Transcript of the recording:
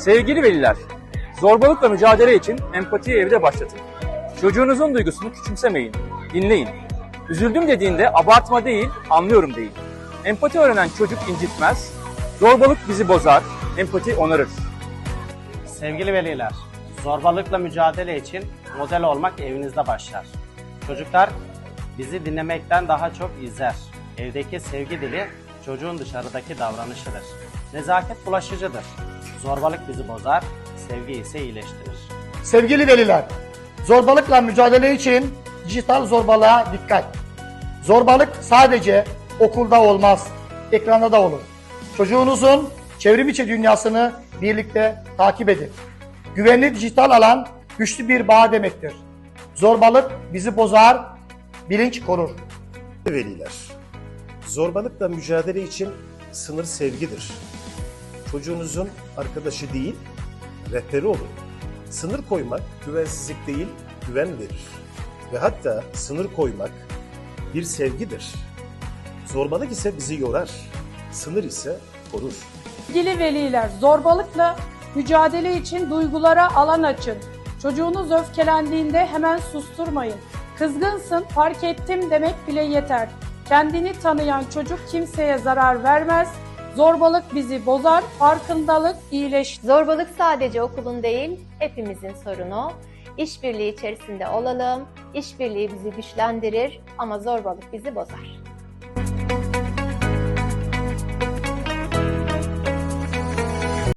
Sevgili veliler, zorbalıkla mücadele için empatiyi evde başlatın. Çocuğunuzun duygusunu küçümsemeyin, dinleyin. Üzüldüm dediğinde abartma değil, anlıyorum deyin. Empati öğrenen çocuk incitmez, zorbalık bizi bozar, empati onarır. Sevgili veliler, zorbalıkla mücadele için model olmak evinizde başlar. Çocuklar bizi dinlemekten daha çok izler. Evdeki sevgi dili çocuğun dışarıdaki davranışıdır. Nezaket bulaşıcıdır. Zorbalık bizi bozar, sevgi ise iyileştirir. Sevgili veliler, zorbalıkla mücadele için dijital zorbalığa dikkat. Zorbalık sadece okulda olmaz, ekranda da olur. Çocuğunuzun çevrim içi dünyasını birlikte takip edin. Güvenli dijital alan güçlü bir bağ demektir. Zorbalık bizi bozar, bilinç korur. Veliler, zorbalıkla mücadele için sınır sevgidir. Çocuğunuzun arkadaşı değil, rehberi olun. Sınır koymak güvensizlik değil, güven verir. Ve hatta sınır koymak bir sevgidir. Zorbalık ise bizi yorar, sınır ise korur. Sevgili veliler, zorbalıkla mücadele için duygulara alan açın. Çocuğunuz öfkelendiğinde hemen susturmayın. Kızgınsın, fark ettim demek bile yeter. Kendini tanıyan çocuk kimseye zarar vermez. Zorbalık bizi bozar, farkındalık iyileştirir. Zorbalık sadece okulun değil, hepimizin sorunu. İşbirliği içerisinde olalım. İşbirliği bizi güçlendirir ama zorbalık bizi bozar.